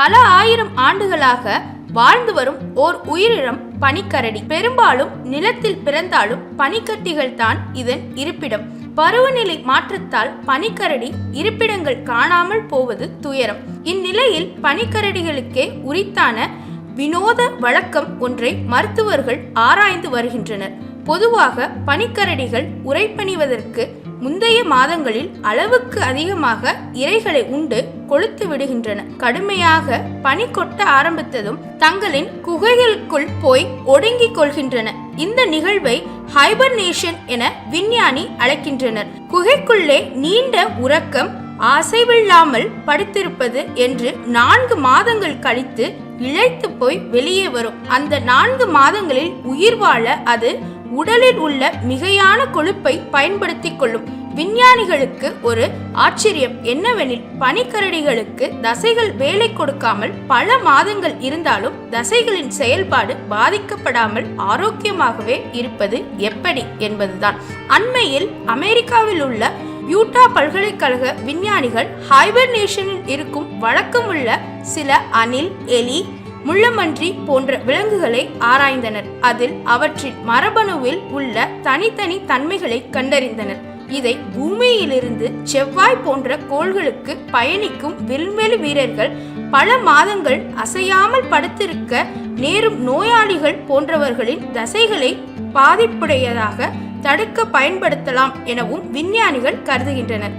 பல ஆயிரம் ஆண்டுகளாக வாழ்ந்து வரும் ஓர் உயிரினம் பனிக்கரடி. பெரும்பாலும் நிலத்தில் பிறந்தாலும் பனிக்கட்டிகள் தான் இதன் இருப்பிடம். பருவநிலை மாற்றத்தால் பனிக்கரடி இருப்பிடங்கள் காணாமல் போவது துயரம். இந்நிலையில் பனிக்கரடிகளுக்கே உரித்தான வினோத வழக்கம் ஒன்றை மருத்துவர்கள் ஆராய்ந்து வருகின்றனர். பொதுவாக பனிக்கரடிகள் உறைபனிவதற்கு முந்தைய மாதங்களில் அளவுக்கு அதிகமாக இரைகளை உண்டு கொளுத்து விடுகின்றன. கடுமையாக பனி கொட்ட ஆரம்பித்ததும் தங்களின் குகைகளுக்குள் போய் ஒடுங்கிக் கொள்கின்றன. இந்த நிகழ்வை ஹைபர்னேஷன் என விஞ்ஞானி அழைக்கின்றனர். குகைக்குள்ளே நீண்ட உறக்கம் அசைவில்லாமல் படுத்திருப்பது என்று நான்கு மாதங்கள் கழித்து இழைத்து போய் வெளியே வரும். அந்த நான்கு மாதங்களில் உயிர் வாழ அது உடலில் உள்ள மிகையான கொழுப்பை பயன்படுத்திக் கொள்ளும் விஞ்ஞானிகளுக்கு ஒரு ஆச்சரியம் என்னவெனில் பனிக்கரடிகளுக்கு தசைகள் வேலை கொடுக்காமல் பல மாதங்கள் இருந்தாலும் தசைகளின் செயல்பாடு பாதிக்கப்படாமல் ஆரோக்கியமாகவே இருப்பது எப்படி என்பதுதான். அண்மையில் அமெரிக்காவில் உள்ள யூட்டா பல்கலைக்கழக விஞ்ஞானிகள் ஹைபர்னேஷனில் இருக்கும் வழக்கமுள்ள சில அணில் எலி முள்ளமன்றி போன்ற விலங்குகளை ஆராய்ந்தனர். அதில் அவற்றின் மரபணுவில் உள்ள தனித்தனி தன்மைகளை கண்டறிந்தனர். இதை பூமியிலிருந்து செவ்வாய் போன்ற கோள்களுக்கு பயணிக்கும் விண்வெளி வீரர்கள் பல மாதங்கள் அசையாமல் படுத்திருக்க நேரும் நோயாளிகள் போன்றவர்களின் தசைகளை பாதிப்புடையதாக தடுக்க பயன்படுத்தலாம் எனவும் விஞ்ஞானிகள் கருதுகின்றனர்.